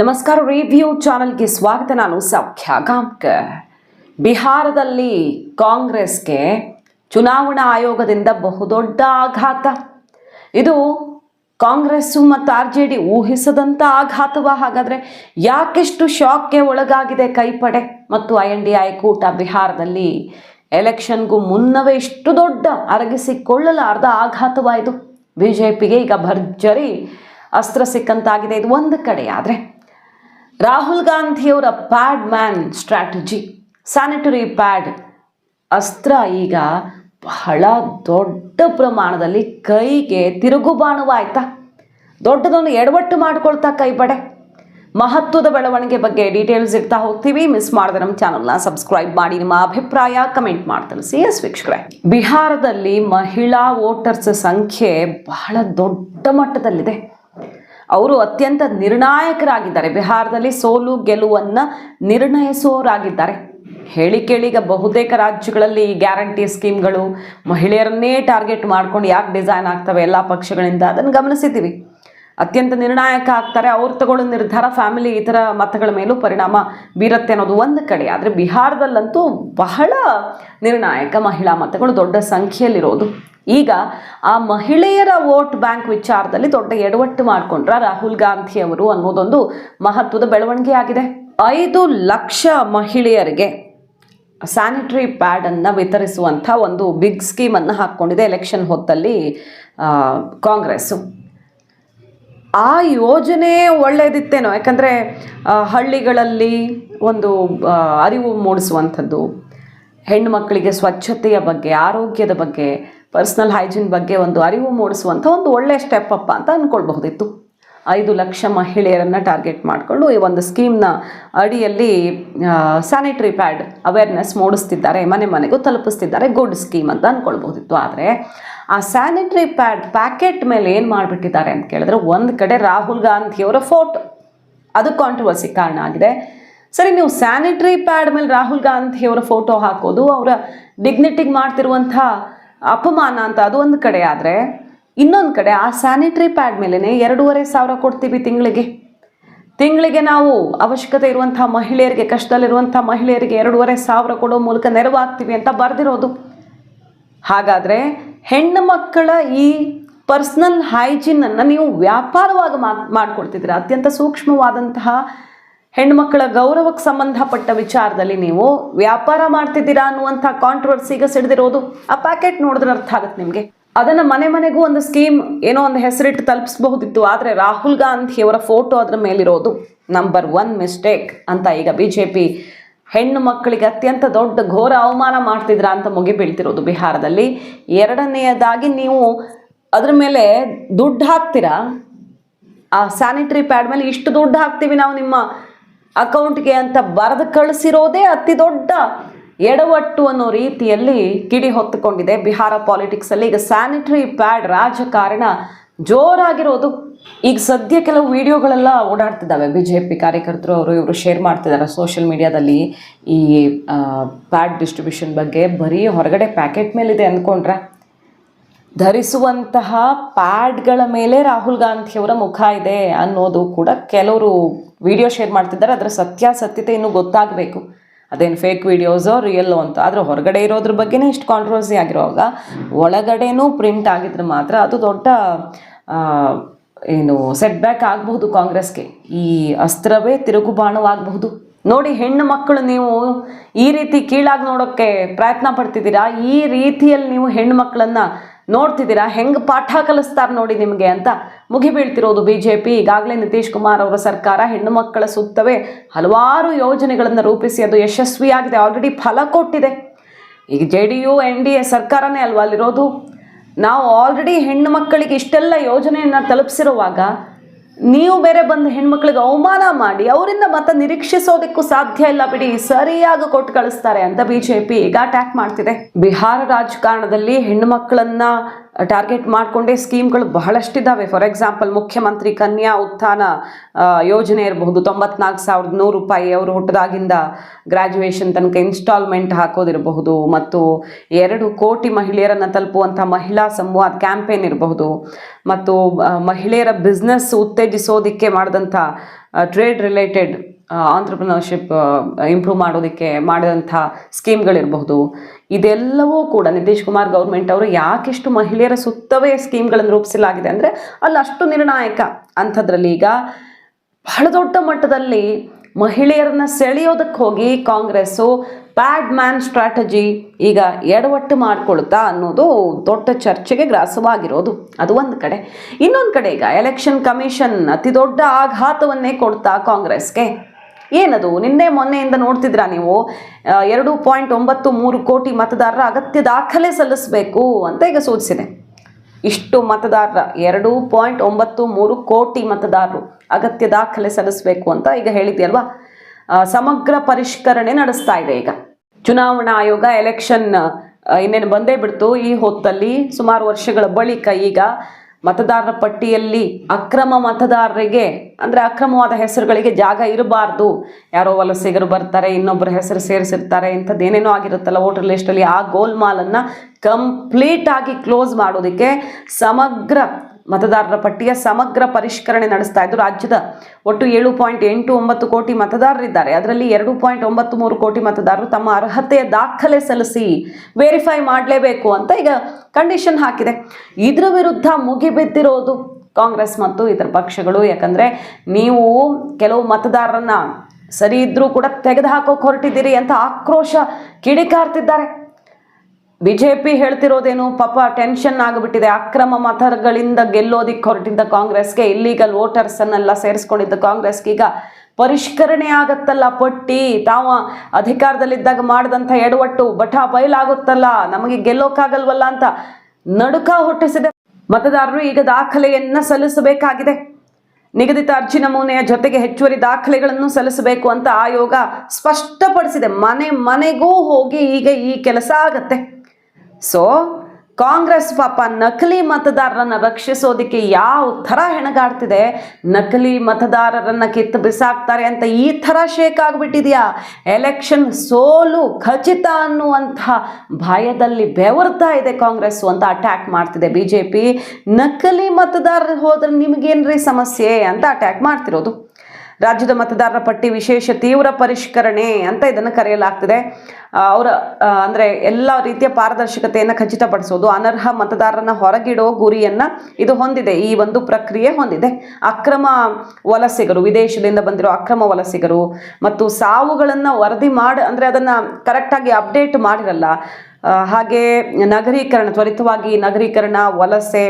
ನಮಸ್ಕಾರ ರಿವ್ಯೂ ಚಾನೆಲ್ಗೆ ಸ್ವಾಗತ. ನಾನು ಸೌಖ್ಯ ಗಾಂಕರ್ ಬಿಹಾರದಲ್ಲಿ ಕಾಂಗ್ರೆಸ್ಗೆ ಚುನಾವಣಾ ಆಯೋಗದಿಂದ ಬಹುದೊಡ್ಡ ಆಘಾತ. ಇದು ಕಾಂಗ್ರೆಸ್ಸು ಮತ್ತು ಆರ್ ಜೆ ಡಿ ಊಹಿಸದಂಥ ಆಘಾತವ? ಹಾಗಾದರೆ ಯಾಕೆಷ್ಟು ಶಾಕ್ಗೆ ಒಳಗಾಗಿದೆ ಕೈಪಡೆ ಮತ್ತು ಐ ಎನ್ ಡಿ ಐ ಕೂಟ ಬಿಹಾರದಲ್ಲಿ? ಎಲೆಕ್ಷನ್ಗೂ ಮುನ್ನವೇ ಇಷ್ಟು ದೊಡ್ಡ ಅರಗಿಸಿಕೊಳ್ಳಲಾರ್ದ ಆಘಾತವಾಯಿತು ಬಿ ಜೆ ಪಿಗೆ ಈಗ ಭರ್ಜರಿ ಅಸ್ತ್ರ ಸಿಕ್ಕಂತಾಗಿದೆ. ಇದು ಒಂದು ಕಡೆ ಆದರೆ ರಾಹುಲ್ ಗಾಂಧಿಯವರ pad man strategy sanitary pad ಅಸ್ತ್ರ ಈಗ ಬಹಳ ದೊಡ್ಡ ಪ್ರಮಾಣದಲ್ಲಿ ಕೈಗೆ ತಿರುಗುಬಾಣವಾಯ್ತಾ ದೊಡ್ಡದೊಂದು ಎಡವಟ್ಟು ಮಾಡ್ಕೊಳ್ತಾ ಕೈಪಡೆ ಮಹತ್ವದ ಬೆಳವಣಿಗೆ ಬಗ್ಗೆ ಡೀಟೇಲ್ಸ್ ಇರ್ತಾ ಹೋಗ್ತೀವಿ. ಮಿಸ್ ಮಾಡಿದ್ರೆ ನಮ್ಮ ಚಾನಲ್ನ ಸಬ್ಸ್ಕ್ರೈಬ್ ಮಾಡಿ. ನಿಮ್ಮ ಅಭಿಪ್ರಾಯ ಕಮೆಂಟ್ ಮಾಡಿ ಸಿ ಎಸ್ ವೀಕ್ಷಕರೇ. ಬಿಹಾರದಲ್ಲಿ ಮಹಿಳಾ ವೋಟರ್ಸ್ ಸಂಖ್ಯೆ ಬಹಳ ದೊಡ್ಡ ಮಟ್ಟದಲ್ಲಿದೆ. ಅವರು ಅತ್ಯಂತ ನಿರ್ಣಾಯಕರಾಗಿದ್ದಾರೆ. ಬಿಹಾರದಲ್ಲಿ ಸೋಲು ಗೆಲುವನ್ನು ನಿರ್ಣಯಿಸುವವರಾಗಿದ್ದಾರೆ ಹೇಳಿ ಕೇಳಿ ಈಗ ಬಹುತೇಕ ರಾಜ್ಯಗಳಲ್ಲಿ ಈ ಗ್ಯಾರಂಟಿ ಸ್ಕೀಮ್ಗಳು ಮಹಿಳೆಯರನ್ನೇ ಟಾರ್ಗೆಟ್ ಮಾಡ್ಕೊಂಡು ಯಾಕೆ ಡಿಸೈನ್ ಆಗ್ತವೆ? ಎಲ್ಲ ಪಕ್ಷಗಳಿಂದ ಅದನ್ನು ಗಮನಿಸಿದ್ದೀವಿ. ಅತ್ಯಂತ ನಿರ್ಣಾಯಕ ಆಗ್ತಾರೆ. ಅವ್ರು ತಗೊಳ್ಳೋ ನಿರ್ಧಾರ ಫ್ಯಾಮಿಲಿ ಇತರ ಮತಗಳ ಮೇಲೂ ಪರಿಣಾಮ ಬೀರುತ್ತೆ ಅನ್ನೋದು ಒಂದು ಕಡೆ. ಆದರೆ ಬಿಹಾರದಲ್ಲಂತೂ ಬಹಳ ನಿರ್ಣಾಯಕ ಮಹಿಳಾ ಮತಗಳು ದೊಡ್ಡ ಸಂಖ್ಯೆಯಲ್ಲಿರೋದು. ಈಗ ಆ ಮಹಿಳೆಯರ ವೋಟ್ ಬ್ಯಾಂಕ್ ವಿಚಾರದಲ್ಲಿ ದೊಡ್ಡ ಎಡವಟ್ಟು ಮಾಡಿಕೊಂಡ್ರ ರಾಹುಲ್ ಗಾಂಧಿ ಅವರು ಅನ್ನೋದೊಂದು ಮಹತ್ವದ ಬೆಳವಣಿಗೆ ಆಗಿದೆ. ಐದು ಲಕ್ಷ ಮಹಿಳೆಯರಿಗೆ ಸ್ಯಾನಿಟರಿ ಪ್ಯಾಡನ್ನು ವಿತರಿಸುವಂಥ ಒಂದು ಬಿಗ್ ಸ್ಕೀಮನ್ನು ಹಾಕ್ಕೊಂಡಿದೆ ಎಲೆಕ್ಷನ್ ಹೊತ್ತಲ್ಲಿ ಕಾಂಗ್ರೆಸ್ಸು. ಆ ಯೋಜನೆ ಒಳ್ಳೆಯದಿತ್ತೇನೋ ಯಾಕಂದರೆ ಹಳ್ಳಿಗಳಲ್ಲಿ ಒಂದು ಅರಿವು ಮೂಡಿಸುವಂಥದ್ದು ಹೆಣ್ಣು ಮಕ್ಕಳಿಗೆ ಸ್ವಚ್ಛತೆಯ ಬಗ್ಗೆ, ಆರೋಗ್ಯದ ಬಗ್ಗೆ, ಪರ್ಸ್ನಲ್ ಹೈಜೀನ್ ಬಗ್ಗೆ ಒಂದು ಅರಿವು ಮೂಡಿಸುವಂಥ ಒಂದು ಒಳ್ಳೆಯ ಸ್ಟೆಪ್ ಅಪ್ಪ ಅಂತ ಅಂದ್ಕೊಳ್ಬಹುದಿತ್ತು ಐದು ಲಕ್ಷ ಮಹಿಳೆಯರನ್ನು ಟಾರ್ಗೆಟ್ ಮಾಡಿಕೊಂಡು ಈ ಒಂದು ಸ್ಕೀಮ್ನ ಅಡಿಯಲ್ಲಿ ಸ್ಯಾನಿಟರಿ ಪ್ಯಾಡ್ ಅವೇರ್ನೆಸ್ ಮೂಡಿಸ್ತಿದ್ದಾರೆ, ಮನೆ ಮನೆಗೂ ತಲುಪಿಸ್ತಿದ್ದಾರೆ ಗುಡ್ ಸ್ಕೀಮ್ ಅಂತ ಅಂದ್ಕೊಳ್ಬೋದಿತ್ತು ಆದರೆ ಆ ಸ್ಯಾನಿಟರಿ ಪ್ಯಾಡ್ ಪ್ಯಾಕೆಟ್ ಮೇಲೆ ಏನು ಮಾಡಿಬಿಟ್ಟಿದ್ದಾರೆ ಅಂತ ಕೇಳಿದ್ರೆ ಒಂದು ಕಡೆ ರಾಹುಲ್ ಗಾಂಧಿಯವರ ಫೋಟೋ ಅದು ಕಾಂಟ್ರವರ್ಸಿ ಕಾರಣ ಆಗಿದೆ. ಸರಿ, ನೀವು ಸ್ಯಾನಿಟರಿ ಪ್ಯಾಡ್ ಮೇಲೆ ರಾಹುಲ್ ಗಾಂಧಿಯವರ ಫೋಟೋ ಹಾಕೋದು, ಅವರ ಡಿಗ್ನಿಟಿಗೆ ಮಾಡ್ತಿರುವಂಥ ಅಪಮಾನ ಅಂತ ಅದು ಒಂದು ಕಡೆ ಆದರೆ ಇನ್ನೊಂದು ಕಡೆ ಆ ಸ್ಯಾನಿಟ್ರಿ ಪ್ಯಾಡ್ ಮೇಲೇ ಎರಡೂವರೆ ಸಾವಿರ ಕೊಡ್ತೀವಿ ತಿಂಗಳಿಗೆ. ತಿಂಗಳಿಗೆ ನಾವು ಅವಶ್ಯಕತೆ ಇರುವಂಥ ಮಹಿಳೆಯರಿಗೆ, ಕಷ್ಟದಲ್ಲಿರುವಂಥ ಮಹಿಳೆಯರಿಗೆ ಎರಡೂವರೆ ಸಾವಿರ ಕೊಡೋ ಮೂಲಕ ನೆರವಾಗ್ತೀವಿ ಅಂತ ಬರೆದಿರೋದು. ಹಾಗಾದರೆ ಹೆಣ್ಣು ಮಕ್ಕಳ ಈ ಪರ್ಸ್ನಲ್ ಹೈಜೀನನ್ನು ನೀವು ವ್ಯಾಪಾರವಾಗಿ ಮಾಡಿಕೊಡ್ತಿದ್ದೀರಾ? ಅತ್ಯಂತ ಸೂಕ್ಷ್ಮವಾದಂತಹ ಹೆಣ್ಣುಮಕ್ಕಳ ಗೌರವಕ್ಕೆ ಸಂಬಂಧಪಟ್ಟ ವಿಚಾರದಲ್ಲಿ ನೀವು ವ್ಯಾಪಾರ ಮಾಡ್ತಿದ್ದೀರಾ ಅನ್ನುವಂಥ ಕಾಂಟ್ರವರ್ಸಿಗೆ ಸಿಡಿದಿರೋದು. ಆ ಪ್ಯಾಕೆಟ್ ನೋಡಿದ್ರೆ ಅರ್ಥ ಆಗುತ್ತೆ ನಿಮಗೆ. ಅದನ್ನು ಮನೆ ಮನೆಗೂ ಒಂದು ಸ್ಕೀಮ್ ಏನೋ ಒಂದು ಹೆಸರಿಟ್ಟು ತಲುಪಿಸಬಹುದಿತ್ತು. ಆದರೆ ರಾಹುಲ್ ಗಾಂಧಿಯವರ ಫೋಟೋ ಅದರ ಮೇಲಿರೋದು. ನಂಬರ್ ಒನ್ ಮಿಸ್ಟೇಕ್ ಅಂತ ಈಗ ಬಿ ಜೆ ಪಿ ಹೆಣ್ಣು ಮಕ್ಕಳಿಗೆ ಅತ್ಯಂತ ದೊಡ್ಡ ಘೋರ ಅವಮಾನ ಮಾಡ್ತಿದ್ರ ಅಂತ ಮುಗಿ ಬೀಳ್ತಿರೋದು ಬಿಹಾರದಲ್ಲಿ. ಎರಡನೆಯದಾಗಿ ನೀವು ಅದ್ರ ಮೇಲೆ ದುಡ್ಡು ಹಾಕ್ತೀರಾ? ಆ ಸ್ಯಾನಿಟರಿ ಪ್ಯಾಡ್ ಮೇಲೆ ಇಷ್ಟು ದುಡ್ಡು ಹಾಕ್ತೀವಿ ನಾವು ನಿಮ್ಮ ಅಕೌಂಟ್ಗೆ ಅಂತ ಬರೆದು ಕಳಿಸಿರೋದೇ ಅತಿ ದೊಡ್ಡ ಎಡವಟ್ಟು ಅನ್ನೋ ರೀತಿಯಲ್ಲಿ ಕಿಡಿ ಹೊತ್ತುಕೊಂಡಿದೆ. ಬಿಹಾರ ಪಾಲಿಟಿಕ್ಸಲ್ಲಿ ಈಗ ಸ್ಯಾನಿಟರಿ ಪ್ಯಾಡ್ ರಾಜಕಾರಣ ಜೋರಾಗಿರೋದು. ಈಗ ಸದ್ಯ ಕೆಲವು ವಿಡಿಯೋಗಳೆಲ್ಲ ಓಡಾಡ್ತಿದ್ದಾವೆ. ಬಿ ಜೆ ಪಿ ಕಾರ್ಯಕರ್ತರು ಅವರು ಇವರು ಶೇರ್ ಮಾಡ್ತಿದ್ದಾರೆ ಸೋಷಿಯಲ್ ಮೀಡಿಯಾದಲ್ಲಿ ಈ ಪ್ಯಾಡ್ ಡಿಸ್ಟ್ರಿಬ್ಯೂಷನ್ ಬಗ್ಗೆ. ಬರೀ ಹೊರಗಡೆ ಪ್ಯಾಕೆಟ್ ಮೇಲಿದೆ ಅಂದ್ಕೊಂಡ್ರೆ ಧರಿಸುವಂತಹ ಪ್ಯಾಡ್ಗಳ ಮೇಲೆ ರಾಹುಲ್ ಗಾಂಧಿಯವರ ಮುಖ ಇದೆ ಅನ್ನೋದು ಕೂಡ ಕೆಲವರು ವಿಡಿಯೋ ಶೇರ್ ಮಾಡ್ತಿದ್ದಾರೆ. ಅದರ ಸತ್ಯಾಸತ್ಯತೆ ಇನ್ನೂ ಗೊತ್ತಾಗಬೇಕು. ಅದೇನು ಫೇಕ್ ವಿಡಿಯೋಸೋ ರಿಯಲ್ಲೋ ಅಂತ. ಆದರೆ ಹೊರಗಡೆ ಇರೋದ್ರ ಬಗ್ಗೆನೇ ಇಷ್ಟು ಕಾಂಟ್ರವರ್ಸಿ ಆಗಿರೋವಾಗ ಒಳಗಡೆನೂ ಪ್ರಿಂಟ್ ಆಗಿದ್ರೆ ಮಾತ್ರ ಅದು ದೊಡ್ಡ ಏನು ಸೆಟ್ ಬ್ಯಾಕ್ ಆಗಬಹುದು ಕಾಂಗ್ರೆಸ್ಗೆ. ಈ ಅಸ್ತ್ರವೇ ತಿರುಗುಬಾಣವಾಗಬಹುದು. ನೋಡಿ ಹೆಣ್ಣು ಮಕ್ಕಳು ನೀವು ಈ ರೀತಿ ಕೀಳಾಗಿ ನೋಡೋಕ್ಕೆ ಪ್ರಯತ್ನ ಪಡ್ತಿದ್ದೀರಾ? ಈ ರೀತಿಯಲ್ಲಿ ನೀವು ಹೆಣ್ಣು ಮಕ್ಕಳನ್ನ ನೋಡ್ತಿದ್ದೀರಾ? ಹೆಂಗೆ ಪಾಠ ಕಲಿಸ್ತಾರೆ ನೋಡಿ ನಿಮಗೆ ಅಂತ ಮುಗಿಬೀಳ್ತಿರೋದು ಬಿ ಜೆ ಪಿ ಈಗಾಗಲೇ ನಿತೀಶ್ ಕುಮಾರ್ ಅವರ ಸರ್ಕಾರ ಹೆಣ್ಣು ಮಕ್ಕಳ ಸುತ್ತವೇ ಹಲವಾರು ಯೋಜನೆಗಳನ್ನು ರೂಪಿಸಿ ಅದು ಯಶಸ್ವಿಯಾಗಿದೆ. ಆಲ್ರೆಡಿ ಫಲ ಕೊಟ್ಟಿದೆ. ಈಗ J D U, N D A ಸರ್ಕಾರನೇ ಅಲ್ವಾ ಅಲ್ಲಿರೋದು? ನಾವು ಆಲ್ರೆಡಿ ಹೆಣ್ಣು ಮಕ್ಕಳಿಗೆ ಇಷ್ಟೆಲ್ಲ ಯೋಜನೆಯನ್ನು ತಲುಪಿಸಿರುವಾಗ ನೀವು ಬೇರೆ ಬಂದು ಹೆಣ್ಮಕ್ಳಿಗೆ ಅವಮಾನ ಮಾಡಿ ಅವರಿಂದ ಮತ ನಿರೀಕ್ಷಿಸೋದಕ್ಕೂ ಸಾಧ್ಯ ಇಲ್ಲ ಬಿಡಿ, ಸರಿಯಾಗಿ ಕೊಟ್ಟು ಕಳಿಸ್ತಾರೆ ಅಂತ ಬಿ ಜೆ ಪಿ ಈಗ ಅಟ್ಯಾಕ್ ಮಾಡ್ತಿದೆ. ಬಿಹಾರ ರಾಜಕಾರಣದಲ್ಲಿ ಹೆಣ್ಣು ಮಕ್ಕಳನ್ನ ಟಾರ್ಗೆಟ್ ಮಾಡಿಕೊಂಡೇ ಸ್ಕೀಮ್ಗಳು ಬಹಳಷ್ಟಿದ್ದಾವೆ. ಫಾರ್ ಎಕ್ಸಾಂಪಲ್ ಮುಖ್ಯಮಂತ್ರಿ ಕನ್ಯಾ ಉತ್ಥಾನ ಯೋಜನೆ ಇರಬಹುದು. ತೊಂಬತ್ನಾಲ್ಕು ಸಾವಿರದ ನೂರು ರೂಪಾಯಿ ಅವರು ಹುಟ್ಟದಾಗಿಂದ ಗ್ರ್ಯಾಜುಯೇಷನ್ ತನಕ ಇನ್ಸ್ಟಾಲ್ಮೆಂಟ್ ಹಾಕೋದಿರಬಹುದು. ಮತ್ತು ಎರಡು ಕೋಟಿ ಮಹಿಳೆಯರನ್ನು ತಲುಪುವಂಥ ಮಹಿಳಾ ಸಂವಾದ ಕ್ಯಾಂಪೇನ್ ಇರಬಹುದು. ಮತ್ತು ಮಹಿಳೆಯರ ಬಿಸ್ನೆಸ್ ಉತ್ತೇಜಿಸೋದಕ್ಕೆ ಮಾಡಿದಂಥ ಟ್ರೇಡ್ ರಿಲೇಟೆಡ್ ಆಂಟ್ರಪ್ರಿನರ್ಶಿಪ್ ಇಂಪ್ರೂವ್ ಮಾಡೋದಕ್ಕೆ ಮಾಡಿದಂಥ ಸ್ಕೀಮ್ಗಳಿರಬಹುದು ಇದೆಲ್ಲವೂ ಕೂಡ ನಿತೀಶ್ ಕುಮಾರ್ ಗೌರ್ಮೆಂಟ್ ಅವರು ಯಾಕೆಷ್ಟು ಮಹಿಳೆಯರ ಸುತ್ತವೇ ಸ್ಕೀಮ್ಗಳನ್ನು ರೂಪಿಸಲಾಗಿದೆ ಅಂದರೆ ಅಲ್ಲಿ ಅಷ್ಟು ನಿರ್ಣಾಯಕ ಅಂಥದ್ರಲ್ಲಿ ಈಗ ಬಹಳ ದೊಡ್ಡ ಮಟ್ಟದಲ್ಲಿ ಮಹಿಳೆಯರನ್ನ ಸೆಳೆಯೋದಕ್ಕೆ ಹೋಗಿ ಕಾಂಗ್ರೆಸ್ಸು ಪ್ಯಾಡ್ ಮ್ಯಾನ್ ಸ್ಟ್ರಾಟಜಿ ಈಗ ಎಡವಟ್ಟು ಮಾಡ್ಕೊಳ್ತಾ ಅನ್ನೋದು ದೊಡ್ಡ ಚರ್ಚೆಗೆ ಗ್ರಾಸವಾಗಿರೋದು. ಅದು ಒಂದು ಕಡೆ. ಇನ್ನೊಂದು ಕಡೆ ಈಗ ಎಲೆಕ್ಷನ್ ಕಮಿಷನ್ ಅತಿ ದೊಡ್ಡ ಆಘಾತವನ್ನೇ ಕೊಡ್ತಾ ಕಾಂಗ್ರೆಸ್ಗೆ. ಏನದು? ನಿನ್ನೆ ಮೊನ್ನೆಯಿಂದ ನೋಡ್ತಿದ್ರಾ ನೀವು? ಎರಡು ಪಾಯಿಂಟ್ ಒಂಬತ್ತು ಮೂರು ಕೋಟಿ ಮತದಾರರ ಅಗತ್ಯ ದಾಖಲೆ ಸಲ್ಲಿಸಬೇಕು ಅಂತ ಈಗ ಸೂಚಿಸಿದೆ. ಇಷ್ಟು ಮತದಾರರ, ಎರಡು ಪಾಯಿಂಟ್ ಒಂಬತ್ತು ಮೂರು ಕೋಟಿ ಮತದಾರರು ಅಗತ್ಯ ದಾಖಲೆ ಸಲ್ಲಿಸಬೇಕು ಅಂತ ಈಗ ಹೇಳಿದ್ಯಲ್ವಾ ಸಮಗ್ರ ಪರಿಷ್ಕರಣೆ ನಡೆಸ್ತಾ ಇದೆ ಈಗ. ಚುನಾವಣಾ ಆಯೋಗ ಎಲೆಕ್ಷನ್ ಇನ್ನೇನು ಬಂದೇ ಬಿಡ್ತು ಈ ಹೊತ್ತಲ್ಲಿ ಸುಮಾರು ವರ್ಷಗಳ ಬಳಿಕ ಈಗ ಮತದಾರರ ಪಟ್ಟಿಯಲ್ಲಿ ಅಕ್ರಮ ಮತದಾರರಿಗೆ, ಅಂದರೆ ಅಕ್ರಮವಾದ ಹೆಸರುಗಳಿಗೆ ಜಾಗ ಇರಬಾರ್ದು. ಯಾರೋ ವಲಸಿಗರು ಬರ್ತಾರೆ ಇನ್ನೊಬ್ಬರ ಹೆಸರು ಸೇರಿಸಿರ್ತಾರೆ ಇಂಥದ್ದು ಏನೇನೋ ಆಗಿರುತ್ತಲ್ಲ ವೋಟರ್ ಲಿಸ್ಟಲ್ಲಿ ಆ ಗೋಲ್ಮಾಲನ್ನು ಕಂಪ್ಲೀಟಾಗಿ ಕ್ಲೋಸ್ ಮಾಡೋದಕ್ಕೆ ಸಮಗ್ರ ಮತದಾರರ ಪಟ್ಟಿಯ ಸಮಗ್ರ ಪರಿಷ್ಕರಣೆ ನಡೆಸ್ತಾ ಇದ್ದು, ರಾಜ್ಯದ ಒಟ್ಟು ಏಳು ಪಾಯಿಂಟ್ ಎಂಟು ಒಂಬತ್ತು ಕೋಟಿ ಮತದಾರರಿದ್ದಾರೆ ಅದರಲ್ಲಿ ಎರಡು ಪಾಯಿಂಟ್ ಒಂಬತ್ತು ಮೂರು ಕೋಟಿ ಮತದಾರರು ತಮ್ಮ ಅರ್ಹತೆಯ ದಾಖಲೆ ಸಲ್ಲಿಸಿ ವೆರಿಫೈ ಮಾಡಲೇಬೇಕು ಅಂತ ಈಗ ಕಂಡೀಷನ್ ಹಾಕಿದೆ. ಇದರ ವಿರುದ್ಧ ಮುಗಿಬಿದ್ದಿರೋದು ಕಾಂಗ್ರೆಸ್ ಮತ್ತು ಇತರ ಪಕ್ಷಗಳು. ಯಾಕಂದರೆ ನೀವು ಕೆಲವು ಮತದಾರರನ್ನ ಸರಿ ಇದ್ರೂ ಕೂಡ ತೆಗೆದು ಹಾಕೋಕೆ ಹೊರಟಿದ್ದೀರಿ ಅಂತ ಆಕ್ರೋಶ ಕಿಡಿಕಾರ್ತಿದ್ದಾರೆ. ಬಿಜೆಪಿ ಹೇಳ್ತಿರೋದೇನು ಪಾಪ ಟೆನ್ಷನ್ ಆಗಿಬಿಟ್ಟಿದೆ. ಅಕ್ರಮ ಮತಗಳಿಂದ ಗೆಲ್ಲೋದಿಕ್ಕೆ ಹೊರಟಿದ್ದ ಕಾಂಗ್ರೆಸ್ಗೆ ಇಲ್ಲೀಗಲ್ ವೋಟರ್ಸ್ ಅನ್ನೆಲ್ಲ ಸೇರಿಸ್ಕೊಂಡಿದ್ದ ಕಾಂಗ್ರೆಸ್ಗೆ ಈಗ ಪರಿಷ್ಕರಣೆ ಆಗತ್ತಲ್ಲ ಪಟ್ಟಿ. ತಾವು ಅಧಿಕಾರದಲ್ಲಿದ್ದಾಗ ಮಾಡಿದಂಥ ಎಡವಟ್ಟು ಬಟಾ ಬಯಲಾಗುತ್ತಲ್ಲ ನಮಗೆ ಗೆಲ್ಲೋಕ್ಕಾಗಲ್ವಲ್ಲ ಅಂತ ನಡುಕ ಹುಟ್ಟಿಸಿದೆ. ಮತದಾರರು ಈಗ ದಾಖಲೆಯನ್ನ ಸಲ್ಲಿಸಬೇಕಾಗಿದೆ. ನಿಗದಿತ ಅರ್ಜಿ ನಮೂನೆಯ ಜೊತೆಗೆ ಹೆಚ್ಚುವರಿ ದಾಖಲೆಗಳನ್ನು ಸಲ್ಲಿಸಬೇಕು ಅಂತ ಆಯೋಗ ಸ್ಪಷ್ಟಪಡಿಸಿದೆ. ಮನೆ ಮನೆಗೂ ಹೋಗಿ ಈಗ ಈ ಕೆಲಸ ಆಗತ್ತೆ. ಸೊ ಕಾಂಗ್ರೆಸ್ ಪಾಪ ನಕಲಿ ಮತದಾರರನ್ನ ರಕ್ಷಿಸೋದಕ್ಕೆ ಯಾವ ಥರ ಹೆಣಗಾಡ್ತಿದೆ? ನಕಲಿ ಮತದಾರರನ್ನ ಕಿತ್ತು ಬಿಸಾಕ್ತಾರೆ ಅಂತ ಈ ಥರ ಶೇಕ್ ಆಗಿಬಿಟ್ಟಿದೆಯಾ? ಎಲೆಕ್ಷನ್ ಸೋಲು ಖಚಿತ ಅನ್ನುವಂಥ ಭಯದಲ್ಲಿ ಬೆವರ್ತಾ ಇದೆ ಕಾಂಗ್ರೆಸ್ ಅಂತ ಅಟ್ಯಾಕ್ ಮಾಡ್ತಿದೆ ಬಿ ಜೆ ಪಿ ನಕಲಿ ಮತದಾರರು ಹೋದ್ರೆ ನಿಮಗೇನ್ರಿ ಸಮಸ್ಯೆ ಅಂತ ಅಟ್ಯಾಕ್ ಮಾಡ್ತಿರೋದು. ರಾಜ್ಯದ ಮತದಾರರ ಪಟ್ಟಿ ವಿಶೇಷ ತೀವ್ರ ಪರಿಷ್ಕರಣೆ ಅಂತ ಇದನ್ನು ಕರೆಯಲಾಗ್ತದೆ. ಅವರ ಅಂದರೆ ಎಲ್ಲ ರೀತಿಯ ಪಾರದರ್ಶಕತೆಯನ್ನು ಖಚಿತಪಡಿಸೋದು, ಅನರ್ಹ ಮತದಾರರನ್ನ ಹೊರಗಿಡೋ ಗುರಿಯನ್ನು ಇದು ಹೊಂದಿದೆ, ಈ ಒಂದು ಪ್ರಕ್ರಿಯೆ ಹೊಂದಿದೆ. ಅಕ್ರಮ ವಲಸಿಗರು, ವಿದೇಶದಿಂದ ಬಂದಿರೋ ಅಕ್ರಮ ವಲಸಿಗರು ಮತ್ತು ಸಾವುಗಳನ್ನು ವರದಿ ಮಾಡಿ, ಅಂದರೆ ಅದನ್ನು ಕರೆಕ್ಟಾಗಿ ಅಪ್ಡೇಟ್ ಮಾಡಿರಲ್ಲ. ಹಾಗೆ ನಗರೀಕರಣ, ತ್ವರಿತವಾಗಿ ನಗರೀಕರಣ, ವಲಸೆ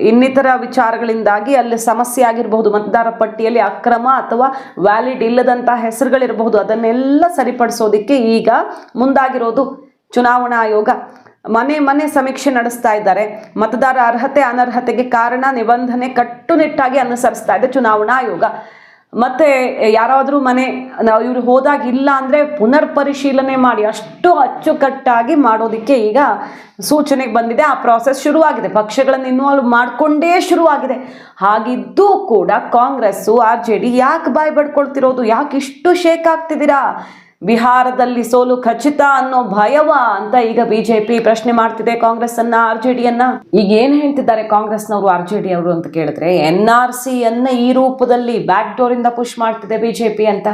ಇನ್ನಿತರ ವಿಚಾರಗಳಿಂದಾಗಿ ಅಲ್ಲಿ ಸಮಸ್ಯೆ ಆಗಿರಬಹುದು, ಮತದಾರ ಪಟ್ಟಿಯಲ್ಲಿ ಅಕ್ರಮ ಅಥವಾ ವ್ಯಾಲಿಡ್ ಇಲ್ಲದಂತಹ ಹೆಸರುಗಳಿರಬಹುದು, ಅದನ್ನೆಲ್ಲ ಸರಿಪಡಿಸೋದಿಕ್ಕೆ ಈಗ ಮುಂದಾಗಿರೋದು ಚುನಾವಣಾ ಆಯೋಗ. ಮನೆ ಮನೆ ಸಮೀಕ್ಷೆ ನಡೆಸ್ತಾ ಇದ್ದಾರೆ. ಮತದಾರ ಅರ್ಹತೆ ಅನರ್ಹತೆಗೆ ಕಾರಣ ನಿಬಂಧನೆ ಕಟ್ಟುನಿಟ್ಟಾಗಿ ಅನುಸರಿಸ್ತಾ ಇದೆ ಚುನಾವಣಾ ಆಯೋಗ. ಮತ್ತೆ ಯಾರಾದರೂ ಮನೆ, ನಾವು ಇವರು ಹೋದಾಗ ಇಲ್ಲ ಅಂದರೆ ಪುನರ್ ಪರಿಶೀಲನೆ ಮಾಡಿ, ಅಷ್ಟು ಅಚ್ಚುಕಟ್ಟಾಗಿ ಮಾಡೋದಕ್ಕೆ ಈಗ ಸೂಚನೆಗೆ ಬಂದಿದೆ, ಆ ಪ್ರಾಸೆಸ್ ಶುರುವಾಗಿದೆ. ಪಕ್ಷಗಳನ್ನು ಇನ್ವಾಲ್ವ್ ಮಾಡಿಕೊಂಡೇ ಶುರುವಾಗಿದೆ. ಹಾಗಿದ್ದೂ ಕೂಡ ಕಾಂಗ್ರೆಸ್ಸು, ಆರ್ ಜೆ ಡಿ ಯಾಕೆ ಬಾಯ್ ಬಡ್ಕೊಳ್ತಿರೋದು ಯಾಕೆ ಇಷ್ಟು ಶೇಕ್ ಆಗ್ತಿದ್ದೀರಾ? ಬಿಹಾರದಲ್ಲಿ ಸೋಲು ಖಚಿತ ಅನ್ನೋ ಭಯವ ಅಂತ ಈಗ ಬಿಜೆಪಿ ಪ್ರಶ್ನೆ ಮಾಡ್ತಿದೆ ಕಾಂಗ್ರೆಸ್ ಅನ್ನ ಆರ್ ಜೆ ಡಿಯನ್ನ ಈಗ ಏನ್ ಹೇಳ್ತಿದ್ದಾರೆ ಕಾಂಗ್ರೆಸ್ನವರು, ಆರ್ ಜೆ ಡಿ ಅವರು ಅಂತ ಕೇಳಿದ್ರೆ, ಎನ್ ಆರ್ ಸಿ ಅನ್ನ ಈ ರೂಪದಲ್ಲಿ ಬ್ಯಾಕ್ ಡೋರ್ ಇಂದ ಪುಷ್ ಮಾಡ್ತಿದೆ ಬಿಜೆಪಿ ಅಂತ.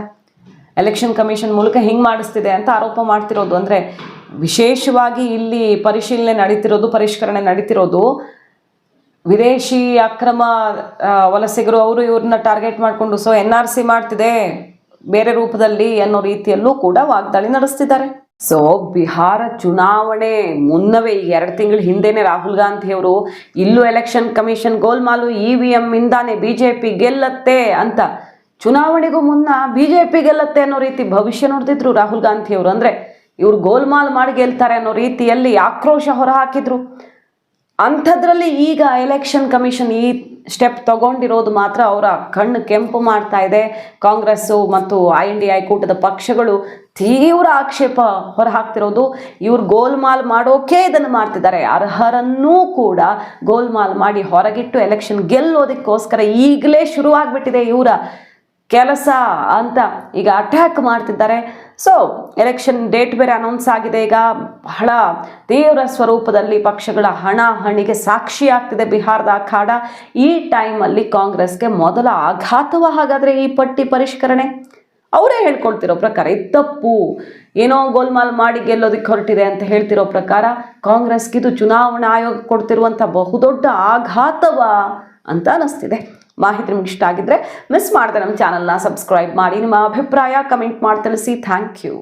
ಎಲೆಕ್ಷನ್ ಕಮಿಷನ್ ಮೂಲಕ ಹಿಂಗ್ ಮಾಡಿಸ್ತಿದೆ ಅಂತ ಆರೋಪ ಮಾಡ್ತಿರೋದು. ಅಂದ್ರೆ ವಿಶೇಷವಾಗಿ ಇಲ್ಲಿ ಪರಿಶೀಲನೆ ನಡೀತಿರೋದು, ಪರಿಷ್ಕರಣೆ ನಡೀತಿರೋದು. ವಿದೇಶಿ ಅಕ್ರಮ ವಲಸಿಗರು ಅವರು ಇವ್ರನ್ನ ಟಾರ್ಗೆಟ್ ಮಾಡಿಕೊಂಡು ಸೊ ಎನ್ ಆರ್ ಸಿ ಮಾಡ್ತಿದೆ. ಬೇರೆ ರೂಪದಲ್ಲಿ ಅನ್ನೋ ರೀತಿಯಲ್ಲೂ ಕೂಡ ವಾಗ್ದಾಳಿ ನಡೆಸ್ತಿದ್ದಾರೆ. ಸೊ ಬಿಹಾರ ಚುನಾವಣೆ ಮುನ್ನವೇ ಈಗ ಎರಡು ತಿಂಗಳ ಹಿಂದೆನೆ ರಾಹುಲ್ ಗಾಂಧಿ ಅವರು ಇಲ್ಲೂ ಎಲೆಕ್ಷನ್ ಕಮಿಷನ್ ಗೋಲ್ಮಾಲು ಇ ವಿ ಎಂ ಇಂದಾನೆ ಬಿ ಜೆ ಪಿ ಗೆಲ್ಲತ್ತೆ ಅಂತ. ಚುನಾವಣೆಗೂ ಮುನ್ನ ಬಿ ಜೆ ಪಿ ಗೆಲ್ಲತ್ತೆ ಅನ್ನೋ ರೀತಿ ಭವಿಷ್ಯ ನೋಡ್ತಿದ್ರು ರಾಹುಲ್ ಗಾಂಧಿ ಅವರು ಅಂದ್ರೆ ಇವ್ರು ಗೋಲ್ಮಾಲ್ ಮಾಡಿ ಗೆಲ್ತಾರೆ ಅನ್ನೋ ರೀತಿಯಲ್ಲಿ ಆಕ್ರೋಶ ಹೊರಹಾಕಿದ್ರು. ಅಂಥದ್ರಲ್ಲಿ ಈಗ ಎಲೆಕ್ಷನ್ ಕಮಿಷನ್ ಈ ಸ್ಟೆಪ್ ತಗೊಂಡಿರೋದು ಮಾತ್ರ ಅವರ ಕಣ್ಣು ಕೆಂಪು ಮಾಡ್ತಾ ಇದೆ. ಕಾಂಗ್ರೆಸ್ಸು ಮತ್ತು ಐ ಎನ್ ಡಿ ಐ ಕೂಟದ ಪಕ್ಷಗಳು ತೀವ್ರ ಆಕ್ಷೇಪ ಹೊರಹಾಕ್ತಿರೋದು. ಇವ್ರು ಗೋಲ್ಮಾಲ್ ಮಾಡೋಕೆ ಇದನ್ನು ಮಾಡ್ತಿದ್ದಾರೆ. ಅರ್ಹರನ್ನೂ ಕೂಡ ಗೋಲ್ಮಾಲ್ ಮಾಡಿ ಹೊರಗಿಟ್ಟು ಎಲೆಕ್ಷನ್ ಗೆಲ್ಲೋದಕ್ಕೋಸ್ಕರ ಈಗಲೇ ಶುರುವಾಗ್ಬಿಟ್ಟಿದೆ ಇವರ ಕೆಲಸ ಅಂತ ಈಗ ಅಟ್ಯಾಕ್ ಮಾಡ್ತಿದ್ದಾರೆ. ಸೊ ಎಲೆಕ್ಷನ್ ಡೇಟ್ ಬೇರೆ ಅನೌನ್ಸ್ ಆಗಿದೆ. ಈಗ ಬಹಳ ತೀವ್ರ ಸ್ವರೂಪದಲ್ಲಿ ಪಕ್ಷಗಳ ಹಣ ಹಣಿಗೆ ಸಾಕ್ಷಿ ಆಗ್ತಿದೆ ಬಿಹಾರದ ಅಖಾಡ. ಈ ಟೈಮಲ್ಲಿ ಕಾಂಗ್ರೆಸ್ಗೆ ಮೊದಲ ಆಘಾತವ ಹಾಗಾದರೆ ಈ ಪಟ್ಟಿ ಪರಿಷ್ಕರಣೆ? ಅವರೇ ಹೇಳ್ಕೊಳ್ತಿರೋ ಪ್ರಕಾರ ಇದು ತಪ್ಪು. ಏನೋ ಗೋಲ್ಮಾಲ್ ಮಾಡಿ ಗೆಲ್ಲೋದಕ್ಕೆ ಹೊರಟಿದೆ ಅಂತ ಹೇಳ್ತಿರೋ ಪ್ರಕಾರ, ಕಾಂಗ್ರೆಸ್ಗಿದು ಚುನಾವಣಾ ಆಯೋಗ ಕೊಡ್ತಿರುವಂಥ ಬಹುದೊಡ್ಡ ಆಘಾತವ ಅಂತ ಅನಿಸ್ತಿದೆ ಮಾಹಿತಿ ನಿಮ್ಗೆ ಇಷ್ಟ ಆಗಿದ್ರೆ ಮಿಸ್ ಮಾಡದೆ ನಮ್ಮ ಚಾನಲ್ನ ಸಬ್ಸ್ಕ್ರೈಬ್ ಮಾಡಿ. ನಿಮ್ಮ ಅಭಿಪ್ರಾಯ ಕಮೆಂಟ್ ಮಾಡಿ ತಿಳಿಸಿ. Thank you